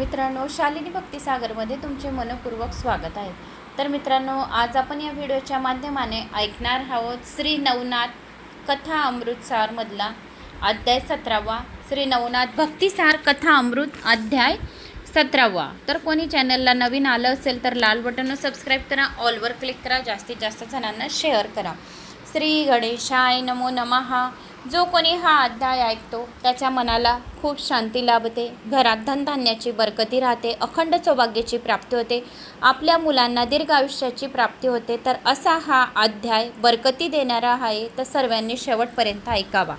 मित्रांनो शालिनी भक्तिसागरमध्ये तुमचे मनपूर्वक स्वागत आहे. तर मित्रांनो आज आपण या व्हिडिओच्या माध्यमाने ऐकणार आहोत श्री नवनाथ कथा अमृतसारमधला अध्याय सतरावा. श्री नवनाथ भक्तिसार कथा अमृत अध्याय सतरावा. तर कोणी चॅनलला नवीन आलं असेल तर लाल बटनवर सबस्क्राईब करा ऑलवर क्लिक करा जास्तीत जास्त जणांना शेअर करा. श्री गणेशाय नमो नमहा जो कोणी हा अध्याय ऐकतो त्याच्या मनाला खूप शांती लाभते. घरात धनधान्याची बरकती राहते अखंड सौभाग्याची प्राप्ती होते. आपल्या मुलांना दीर्घ आयुष्याची प्राप्ती होते. तर असा हा अध्याय बरकती देणारा आहे तर सर्वांनी शेवटपर्यंत ऐकावा.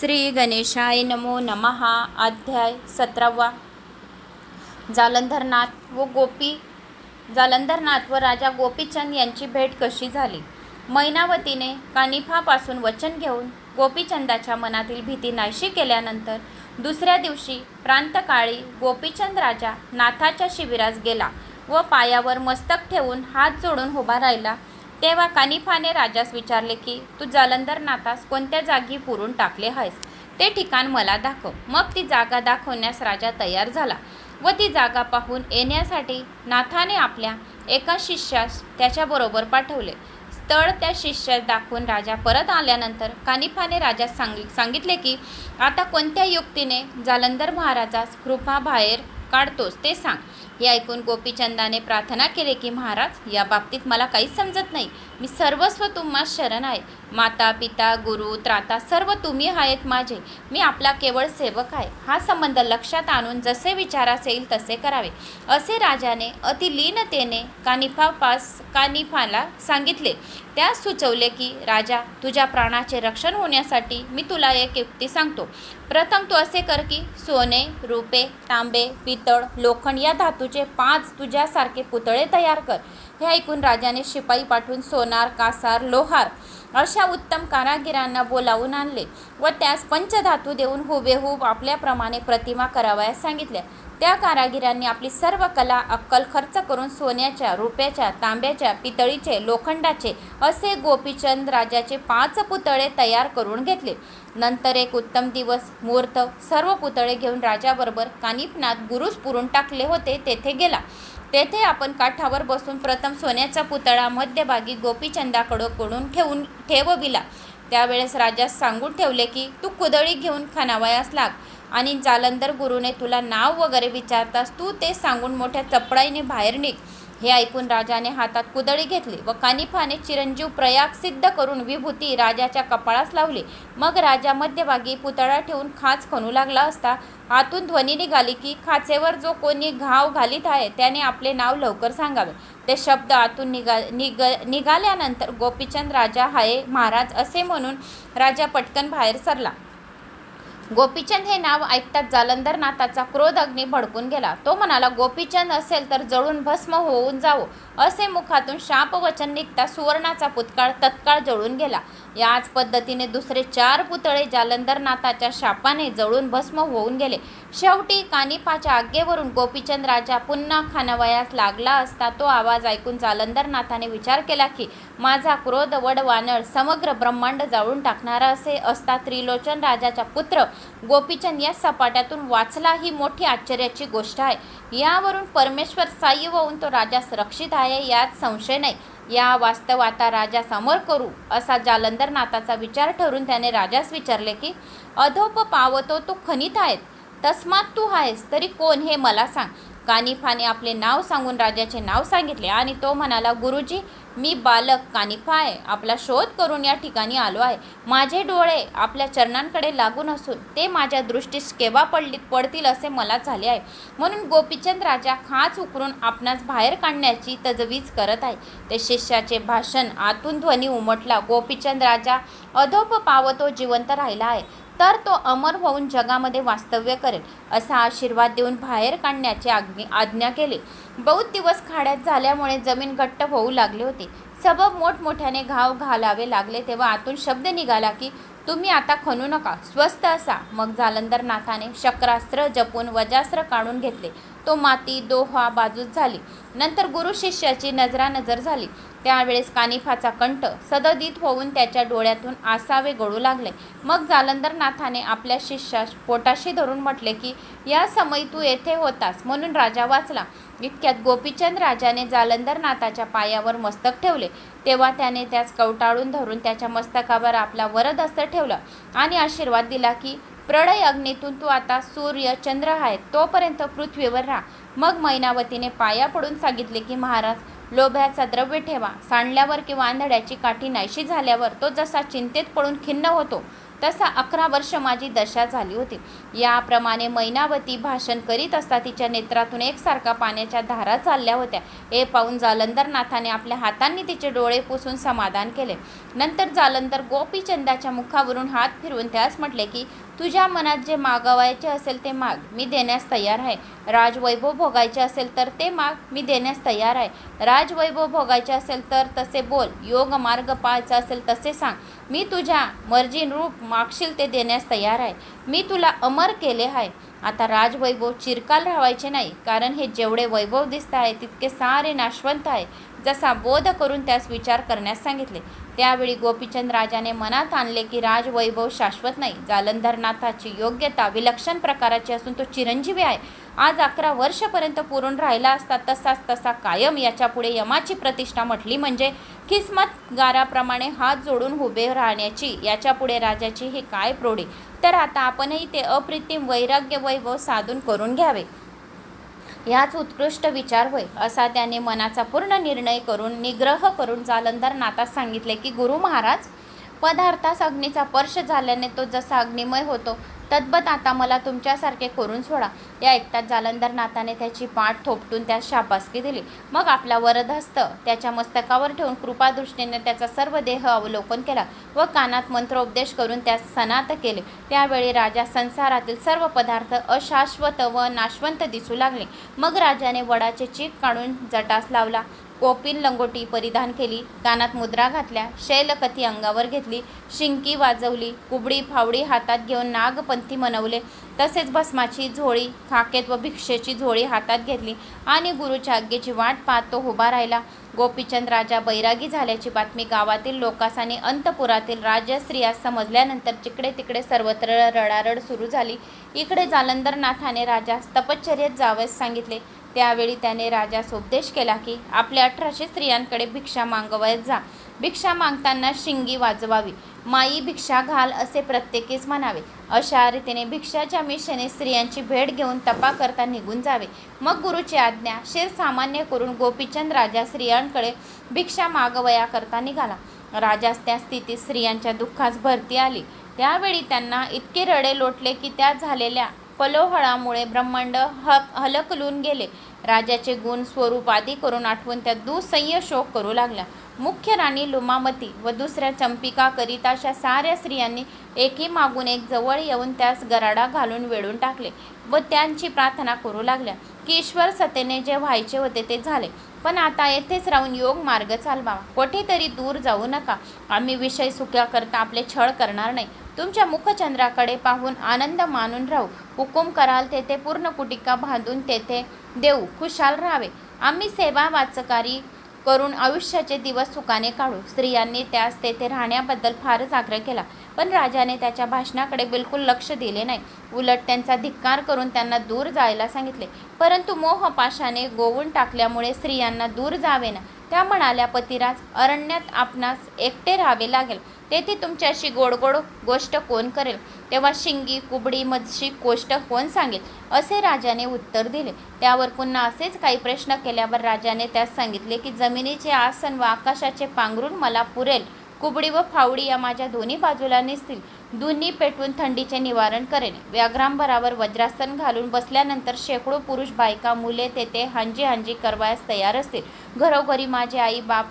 श्री गणेशाय नमो नमहा. अध्याय सतरावा. जालंधरनाथ व गोपी जालंधरनाथ व राजा गोपीचंद यांची भेट कशी झाली? मैनावतीने कानिफापासून वचन घेऊन गोपीचंदाच्या मनातील भीती नाहीशी केल्यानंतर दुसऱ्या दिवशी प्रांतकाळी गोपीचंद राजा नाथाच्या शिबिरास गेला व पायावर मस्तक ठेवून हात जोडून उभा राहिला. तेव्हा कानिफाने राजास विचारले की तू जालंधर नाथास कोणत्या जागी पुरून टाकले आहेस? ते ठिकाण मला दाखव. मग ती जागा दाखवण्यास राजा तयार झाला व ती जागा पाहून येण्यासाठी नाथाने आपल्या एका शिष्यास त्याच्याबरोबर पाठवले. तळ त्या शिष्यास दाखवून राजा परत आल्यानंतर कानिफाने राजास सांग सांगितले की आता कोणत्या युक्तीने जालंधर महाराजास कृपा बाहेर काढतोस ते सांग. हे ऐकून गोपीचंदाने प्रार्थना केली की महाराज या बाबतीत मला काहीच समजत नाही. मी सर्वस्व तुम्हास शरण आहे. माता पिता गुरु त्राता सर्व तुम्ही आहेत माझे. मी आपला केवळ सेवक आहे. हा संबंध लक्षात आणून जसे विचारास येईल तसे करावे. असे राजाने अतिलीनतेने कानिफापास कानिफाला सांगितले. त्यास सुचवले की राजा तुझ्या प्राणाचे रक्षण होण्यासाठी मी तुला एक युक्ती सांगतो. प्रथम तू असे कर की सोने रुपे तांबे पितळ लोखंड या धातूचे पाच तुझ्यासारखे पुतळे तयार कर. हे ऐकून राजाने शिपाई पाठवून सोनार कासार लोहार अशा उत्तम कारागिरांना बोलावून आणले व त्यास पंचधातू देऊन हुबेहूब आपल्याप्रमाणे प्रतिमा करावयास सांगितल्या. त्या कारागिरांनी आपली सर्व कला अक्कल खर्च करून सोन्याच्या रुपयाच्या तांब्याच्या पितळीचे लोखंडाचे असे गोपीचंद राजाचे पाच पुतळे तयार करून घेतले. नंतर एक उत्तम दिवस मुहूर्त सर्व पुतळे घेऊन राजाबरोबर कानिपनाथ गुरुस पुरून टाकले होते तेथे गेला. तेथे आपण काठावर बसून प्रथम सोन्याचा पुतळा मध्यभागी गोपीचंदाकडं कोडून ठेवून ठेवविला. त्यावेळेस राजास सांगून ठेवले की तू कुदळी घेऊन खानावयास लाग आणि जालंधर गुरुने तुला नाव वगैरे विचारतास तू ते सांगून मोठ्या चपळाईने बाहेर निघ. हे ऐकून राजाने हातात कुदळी घेतली व कानिफाने चिरंजीव प्रयाग सिद्ध करून विभूती राजाच्या कपाळास लावली. मग राजा मध्यभागी पुतळा ठेवून खाच खणू लागला असता आतून ध्वनी निघाली की खाचेवर जो कोणी घाव घालीत आहे त्याने आपले नाव लवकर सांगावे. ते शब्द आतून निघा निग निघाल्यानंतर गोपीचंद राजा हाये महाराज असे म्हणून राजा पटकन बाहेर सरला. गोपीचंद हे नाव ऐकताच जालंधर नाथाचा क्रोध अग्नी भडकून गेला. तो म्हणाला गोपीचंद असेल तर जळून भस्म होऊन जावो. असे मुखातून शापवचन निघता सुवर्णाचा पुतकाळ तत्काळ जळून गेला. याच पद्धतीने दुसरे चार पुतळे जालंधरनाथाच्या शापाने जळून भस्म होऊन गेले. शेवटी कानिपाच्या आज्ञेवरून गोपीचंद राजा पुन्हा खानावयास लागला असता तो आवाज ऐकून जालंधरनाथाने विचार केला की माझा क्रोध वड वानळ समग्र ब्रह्मांड जाळून टाकणारा असे असता त्रिलोचन राजाचा पुत्र गोपीचंद या सपाट्यातून वाचला ही मोठी आश्चर्याची गोष्ट आहे. यावरून परमेश्वर साई होऊन तो राजास रक्षित आहे. यात संशय नाही. या वास्तव आता राजा समोर करू असा जालंधर नाथाचा विचार ठरून त्याने राजास विचारले की अधोप पावतो तो खनित आहेत. तस्मात तू आहेस तरी कोण हे मला सांग? कानिफाने आपले नाव सांगून राजाचे नाव सांगितले आणि तो म्हणाला गुरुजी मी बालक कानिफा आहे. आपला शोध करून या ठिकाणी आलो आहे. माझे डोळे आपल्या चरणांकडे लागून असून ते माझ्या दृष्टीस केव्हा पडली पडतील असे मला झाले आहे. म्हणून गोपीचंद राजा खाच उकरून आपणास बाहेर काढण्याची तजवीज करत आहे. ते शिष्याचे भाषण आतून ध्वनी उमटला. गोपीचंद राजा अधोप पावतो जिवंत राहिला आहे. तर तो अमर होऊन जगामध्ये वास्तव्य करेल असा आशीर्वाद देऊन बाहेर काढण्याची आज्ञे आज्ञा केली. बहुत दिवस खाड्यात झाल्यामुळे जमीन घट्ट होऊ लागले होते. सबब मोठमोठ्याने घाव घालावे लागले तेव्हा आतून शब्द निघाला की तुम्ही आता खणू नका स्वस्त असा. मग जालंधर नाथाने शक्रास्त्र जपून वजास्त्र काढून घेतले. तो माती दोहा बाजूस झाली. नंतर गुरु शिष्याची नजरानजर झाली. त्यावेळेस कानिफाचा कंठ सददित होऊन त्याच्या डोळ्यातून आसावे गळू लागले. मग जालंधरनाथाने आपल्या शिष्यास पोटाशी धरून म्हटले की या समयी तू येथे होतास. म्हणून राजा वाचला. इतक्यात गोपीचंद राजाने जालंधरनाथाच्या पायावर मस्तक ठेवले. तेव्हा त्याने त्यास कवटाळून धरून त्याच्या मस्तकावर आपला वरदस्त ठेवला आणि आशीर्वाद दिला की प्रळय अग्नीतून तू आता सूर्य चंद्र आहे तोपर्यंत पृथ्वीवर राहा. मग मैनावतीने पाया पडून सांगितले की महाराज लोभ्याचा द्रव्य ठेवा सांडल्यावर किंवा आंधळ्याची काठी नाहीशी झाल्यावर तो जसा चिंतेत पडून खिन्न होतो तसा अकरा वर्ष माझी दशा झाली होती. याप्रमाणे मैनावती भाषण करीत असता तिच्या नेत्रातून एकसारखा पाण्याच्या धारा चालल्या होत्या. हे पाहून जालंधरनाथाने आपल्या हातांनी तिचे डोळे पुसून समाधान केले. नंतर जालंधर गोपीचंदाच्या मुखावरून हात फिरवून त्यास म्हटले की तुझ्या मनात जे मागवायचे असेल ते माग मी देण्यास तयार आहे. राजवैभव भोगायचे असेल तर ते माग मी देण्यास तयार आहे. राजवैभव भोगायचे असेल तर तसे बोल योग मार्ग पाहायचा असेल तसे सांग. मी तुझ्या मर्जीनुरूप मागशील ते देण्यास तयार आहे. मी तुला अमर केले आहे. आता राजवैभव चिरकाल राहायचे नाही कारण हे जेवढे वैभव दिसत आहे तितके सारे नाशवंत आहे जसा बोध करून त्यास विचार करण्यास सांगितले. त्यावेळी गोपीचंद राजाने मनात आणले की राजवैभव शाश्वत नाही. जालंधरनाथाची योग्यता विलक्षण प्रकाराची असून तो चिरंजीवी आहे. आज अकरा वर्षपर्यंत पुरून राहिला असता तसाच तसा कायम याच्यापुढे यमाची प्रतिष्ठा म्हटली म्हणजे किस्मत गाराप्रमाणे हात जोडून उभे राहण्याची याच्यापुढे राजाची ही काय प्रोढी तर आता आपणही ते अप्रतिम वैराग्य वैभव साधून करून घ्यावे. ह्याच उत्कृष्ट विचार होय असा त्याने मनाचा पूर्ण निर्णय करून निग्रह करून जालंधर नाथास सांगितले की गुरु महाराज पदार्थास अग्नीचा स्पर्श झाल्याने तो जसा अग्निमय होतो तद्बत आता मला तुमच्यासारखे करून सोडा. या ऐकताच जालंधर नाथाने त्याची पाठ थोपटून त्यास शाबासकी दिली. मग आपला वरदहस्त त्याच्या मस्तकावर ठेवून कृपादृष्टीने त्याचा सर्व देह अवलोकन केला व कानात मंत्रोपदेश करून त्यास सनात केले. त्यावेळी राजा संसारातील सर्व पदार्थ अशाश्वत व नाशवंत दिसू लागले. मग राजाने वडाचे चीक काढून जटास लावला. कोपिन लंगोटी परिधान केली कानात मुद्रा घातल्या शैलकथी अंगावर घेतली शिंकी वाजवली कुबडी फावडी हातात घेऊन नागपंथी मनवले. तसेच भस्माची झोळी खाकेत व भिक्षेची झोळी हातात घेतली आणि गुरुच्या आज्ञेची वाट पाहत तो उभा राहिला. गोपीचंद राजा बैरागी झाल्याची बातमी गावातील लोकास आणि अंतपुरातील राजस्त्रियास समजल्यानंतर जिकडे तिकडे सर्वत्र रडारड सुरू झाली. इकडे जालंधरनाथाने राजास तपश्चर्येत जावेस सांगितले त्यावेळी त्याने राजास उपदेश केला की आपल्या अठराशे स्त्रियांकडे भिक्षा मागवत जा. भिक्षा मागताना शिंगी वाजवावी. माई भिक्षा घाल असे प्रत्येकीच म्हणावे. अशा रीतीने भिक्षाच्या मिशेने स्त्रियांची भेट घेऊन तपा करता निघून जावे. मग गुरुची आज्ञा शेर सामान्य करून गोपीचंद राजा स्त्रियांकडे भिक्षा मागवया करता निघाला. राजास त्या स्थितीत स्त्रियांच्या दुःखास भरती आली. त्यावेळी त्यांना इतके रडे लोटले की त्या झालेल्या पलोहळामुळे ब्रह्मांड ह हलकलून गेले. राजाचे गुण स्वरूप आदी करून आठवून त्या दुसह्य शोक करू लागल्या मुख्य राणी लुमामती व दुसऱ्या चंपिका करिता अशा साऱ्या स्त्रियांनी एकी मागून एक जवळ येऊन त्यास गराडा घालून वेढून टाकले व त्यांची प्रार्थना करू लागल्या. की ईश्वर सतेने जे व्हायचे होते ते झाले. पण आता येथेच राहून योग मार्ग चालवावा. कुठेतरी दूर जाऊ नका. आम्ही विषय सुक्या करता आपले छळ करणार नाही. तुमच्या मुखचंद्राकडे पाहून आनंद मानून राहू. हुकूम कराल तेथे पूर्ण कुटिका बांधून तेथे देऊ. खुशाल राहावे. आम्ही सेवा वाचकारी करून आयुष्याचे दिवस सुखाने काढू. स्त्रियांनी त्यास तेथे राहण्याबद्दल फारच आग्रह केला पण राजाने त्याच्या भाषणाकडे बिलकुल लक्ष दिले नाही. उलट त्यांचा धिक्कार करून त्यांना दूर जायला सांगितले. परंतु मोहपाशाने गोवून टाकल्यामुळे स्त्रियांना दूर जावे ना. त्या म्हणाल्या पतिराज अरण्यात आपणास एकटे राहावे लागेल. तेथे तुमच्याशी गोडगोड गोष्ट कोण करेल? तेव्हा शिंगी कुबडी मजशी गोष्ट कोण सांगेल? असे राजाने उत्तर दिले. त्यावर पुन्हा असेच काही प्रश्न केल्यावर राजाने त्यास सांगितले की जमिनीचे आसन व आकाशाचे पांघरून मला पुरेल. कुबडी व फावडी या माझ्या दोन्ही बाजूला निसतील. दोन्ही पेटवून थंडीचे निवारण करेल व्याघ्रांभरावर वज्रासन घालून बसल्यानंतर शेकडो पुरुष बायका मुले तेथे हांजी हांजी करवायस तयार असतील. घरोघरी माझे आई बाप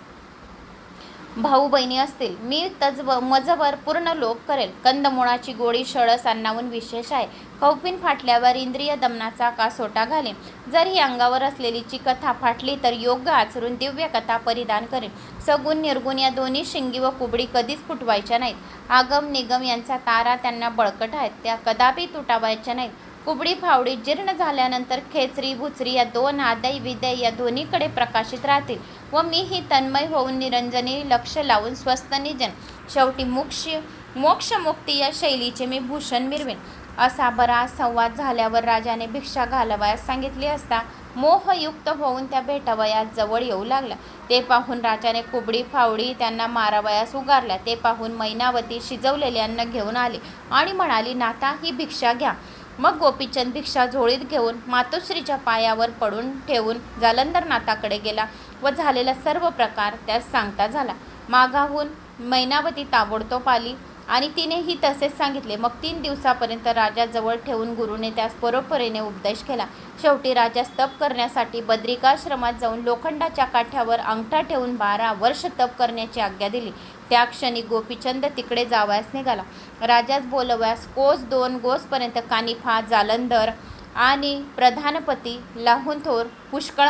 भाऊ बहिणी असतील मी तजव मजवर पूर्ण लोप करेल. कंदमुळाची गोळी शळस अन्नाहून विशेष आहे. कौपिन फाटल्यावर इंद्रिय दमनाचा कासोटा घाले जर ही अंगावर असलेली ची कथा फाटली तर योग्य आचरून दिव्य कथा परिधान करेल सगुण निर्गुण या दोन्ही शिंगी व कुबडी कधीच फुटवायच्या नाहीत. आगम निगम यांचा तारा त्यांना बळकट आहेत. त्या कदापि तुटावायच्या नाहीत. कुबडी फावडी जीर्ण झाल्यानंतर खेचरी भुचरी या दोन आदय विदय या दोन्हीकडे प्रकाशित राहतील व मीही तन्मय होऊन निरंजनी लक्ष लावून स्वस्त निजन. शेवटी मोक्ष मोक्षमुक्ती या शैलीचे मी भूषण मिरवेन. असा बरा संवाद झाल्यावर राजाने भिक्षा घालवयास सांगितली असता मोहयुक्त होऊन त्या भेटावयास जवळ येऊ लागला. ते पाहून राजाने कुबडी फावडी त्यांना मारावयास उगारल्या. ते पाहून मैनावती शिजवलेले अन्न घेऊन आले आणि म्हणाली नाता ही भिक्षा घ्या. मग गोपीचंद भिक्षा झोळीत घेऊन मातोश्रीच्या पायावर पडून ठेवून जालंधरनाथाकडे गेला व झालेला सर्व प्रकार त्यास सांगता झाला. मागाहून मैनावती ताबडतोब आली. आणि तिनेही तसेच सांगितले. मग तीन दिवसापर्यंत राजा जवळ ठेवून गुरुने त्यास परोपरेने उपदेश केला. शेवटी राजास तप करण्यासाठी बद्रिकाश्रमात जाऊन लोखंडाच्या काठ्यावर अंगठा ठेवून बारा वर्ष तप करण्याची आज्ञा दिली. त्या क्षणी गोपीचंद तिकडे जावयास निघाला. राजास बोलवयास कोस दोन गोसपर्यंत कानिफा जालंधर आणि प्रधानपती लाहुंथोर पुष्कळ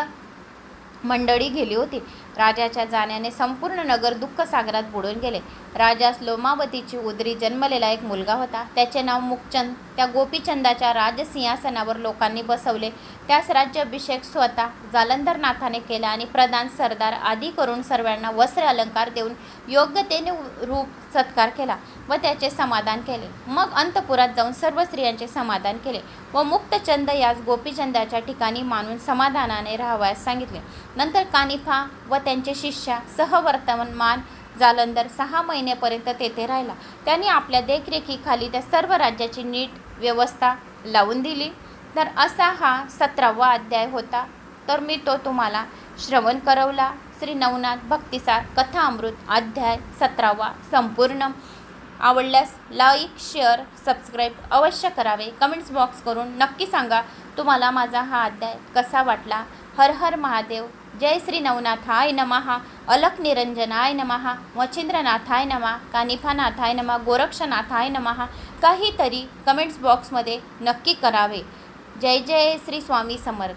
मंडळी गेली होती. राजाच्या जाण्याने संपूर्ण नगर दुःखसागरात बुडून गेले. राजास लोमावतीची उदरी जन्मलेला एक मुलगा होता. त्याचे नाव मुकचंद. त्या गोपीचंदाच्या राजसिंहासनावर लोकांनी बसवले. त्यास राज्याभिषेक स्वतः जालंधरनाथाने केला आणि प्रधान सरदार आदी करून सर्वांना वस्त्र अलंकार देऊन योग्यतेने रूप सत्कार केला व त्याचे समाधान केले. मग अंतपुरात जाऊन सर्व स्त्रियांचे समाधान केले व मुक्तचंद यास गोपीचंदाच्या ठिकाणी मानून समाधानाने राहावयास सांगितले. नंतर कानिफा व त्यांचे शिष्या सहवर्तमान जालंधर सहा महिन्यापर्यंत तेथे राहिला. त्यांनी आपल्या देखरेखीखाली त्या सर्व राज्याची नीट व्यवस्था लावून दिली. तर असा हा सतरावा अध्याय होता. तर मी तो तुम्हाला श्रवण करवला. श्री नवनाथ भक्तिसार कथा अमृत अध्याय सतरावा संपूर्ण. आवडल्यास लाईक शेअर सबस्क्राईब अवश्य करावे. कमेंट्स बॉक्स करून नक्की सांगा तुम्हाला माझा हा अध्याय कसा वाटला. हर हर महादेव. जय श्री नवनाथाय नमहा अलक निरंजनाय नमहा मच्छिंद्रनाथाय नमा कानिफानाथाय नमा गोरक्षनाथाय नमहा काहीतरी कमेंट्स बॉक्समध्ये नक्की करावे. जय जय श्री स्वामी समर्थ.